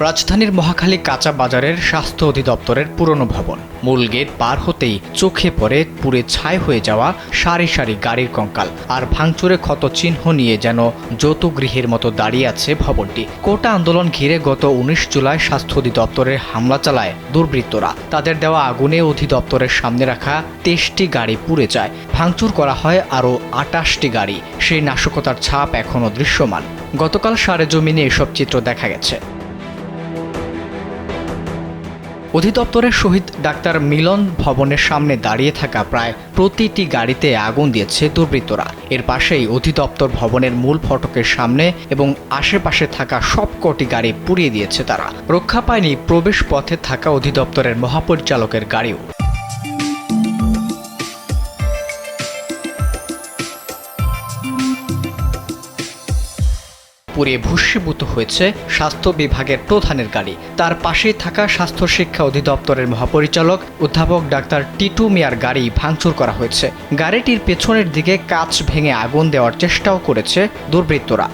রাজধানীর মহাখালী কাঁচা বাজারের স্বাস্থ্য অধিদপ্তরের পুরনো ভবন। মূল গেট পার হতেই চোখে পড়ে পুড়ে ছাই হয়ে যাওয়া সারি সারি গাড়ির কঙ্কাল আর ভাঙচুরে ক্ষত চিহ্ন নিয়ে যেন যৌতুগৃহের মতো দাঁড়িয়ে আছে ভবনটি। কোটা আন্দোলন ঘিরে গত উনিশ জুলাই স্বাস্থ্য অধিদপ্তরের হামলা চালায় দুর্বৃত্তরা। তাদের দেওয়া আগুনে অধিদপ্তরের সামনে রাখা তেইশটি গাড়ি পুড়ে যায়। ভাঙচুর করা হয় আরও আটাশটি গাড়ি। সেই নাশকতার ছাপ এখনও দৃশ্যমান। গতকাল সারে জমিনে এসব চিত্র দেখা গেছে। অধিদপ্তরের শহীদ ডাক্তার মিলন ভবনের সামনে দাঁড়িয়ে থাকা প্রায় প্রতিটি গাড়িতে আগুন দিয়েছে দুর্বৃত্তরা। এর পাশেই অধিদপ্তর ভবনের মূল ফটকের সামনে এবং আশেপাশে থাকা সবকটি গাড়ি পুড়িয়ে দিয়েছে তারা। রক্ষা পায়নি প্রবেশ পথে থাকা অধিদপ্তরের মহাপরিচালকের গাড়িও। পুড়ে ভস্মীভূত হয়েছে স্বাস্থ্য বিভাগের প্রধানের গাড়ি। তার পাশে থাকা স্বাস্থ্য শিক্ষা অধিদপ্তরের মহাপরিচালক অধ্যাপক ডাক্তার টিটু মিয়ার গাড়ি ভাঙচুর করা হয়েছে। গাড়িটির পেছনের দিকে কাচ ভেঙে আগুন দেওয়ার চেষ্টাও করেছে দুর্বৃত্তরা।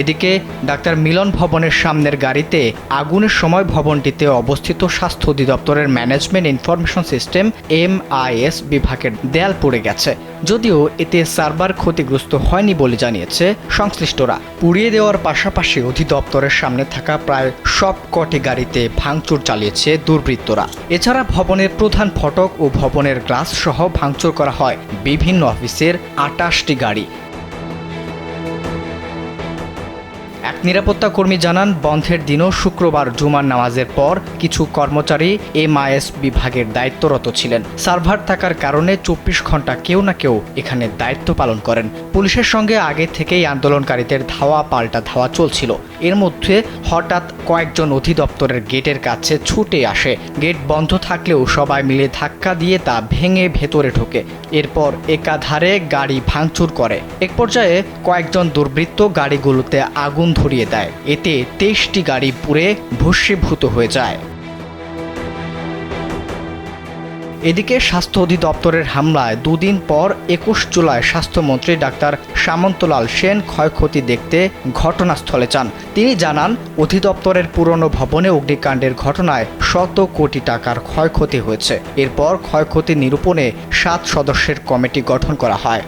এদিকে ডাক্তার মিলন ভবনের সামনের গাড়িতে আগুনের সময় ভবনটিতে অবস্থিত স্বাস্থ্য অধিদপ্তরের ম্যানেজমেন্ট ইনফরমেশন সিস্টেম এমআইএস বিভাগের দেয়াল পড়ে গেছে। যদিও এতে সার্ভার ক্ষতিগ্রস্ত হয়নি বলে জানিয়েছে সংশ্লিষ্টরা। পুড়িয়ে দেওয়ার পাশাপাশি অধিদপ্তরের সামনে থাকা প্রায় সব কটি গাড়িতে ভাঙচুর চালিয়েছে দুর্বৃত্তরা। এছাড়া ভবনের প্রধান ফটক ও ভবনের গ্লাস সহ ভাঙচুর করা হয়। বিভিন্ন অফিসের আটাশটি গাড়ি। নিরাপত্তা কর্মী জানান, বন্ধের দিনও শুক্রবার জুমার নামাজের পর কিছু কর্মচারী এমআইএস বিভাগের দায়িত্বরত ছিলেন। সার্ভার থাকার কারণে চব্বিশ ঘণ্টা কেউ না কেউ এখানে দায়িত্ব পালন করেন। পুলিশের সঙ্গে আগে থেকেই আন্দোলনকারীদের ধাওয়া, পাল্টা ধাওয়া চলছিল। এর মধ্যে হঠাৎ কয়েকজন অধিদপ্তরের গেটের কাছে ছুটে আসে। গেট বন্ধ থাকলেও সবাই মিলে ধাক্কা দিয়ে তা ভেঙে ভেতরে ঢোকে। এরপর একাধারে গাড়ি ভাঙচুর করে। এক পর্যায়ে কয়েকজন দুর্বৃত্ত গাড়িগুলোতে আগুন ধরিয়ে দেয়। এতে তেইশটি গাড়ি পুড়ে ভস্মীভূত হয়ে যায়। এদিকে স্বাস্থ্য অধিদপ্তরের হামলায় দুদিন পর একুশ জুলাই স্বাস্থ্যমন্ত্রী ডাক্তার সামন্তলাল সেন ক্ষয়ক্ষতি দেখতে ঘটনাস্থলে যান। তিনি জানান, অধিদপ্তরের পুরনো ভবনে অগ্নিকাণ্ডের ঘটনায় শত কোটি টাকার ক্ষয়ক্ষতি হয়েছে। এরপর ক্ষয়ক্ষতি নিরূপণে সাত সদস্যের কমিটি গঠন করা হয়।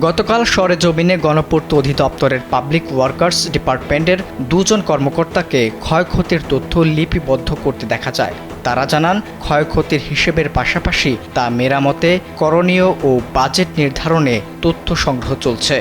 গতকাল সরেজমিনে গণপূর্ত অধিদপ্তরের পাবলিক ওয়ার্কার্স ডিপার্টমেন্টের দুজন কর্মকর্তাকে ক্ষয়ক্ষতির তথ্য লিপিবদ্ধ করতে দেখা যায়। তারা জানান, ক্ষয়ক্ষতির হিসেবের পাশাপাশি তা মেরামতে করণীয় ও বাজেট নির্ধারণে তথ্য সংগ্রহ চলছে।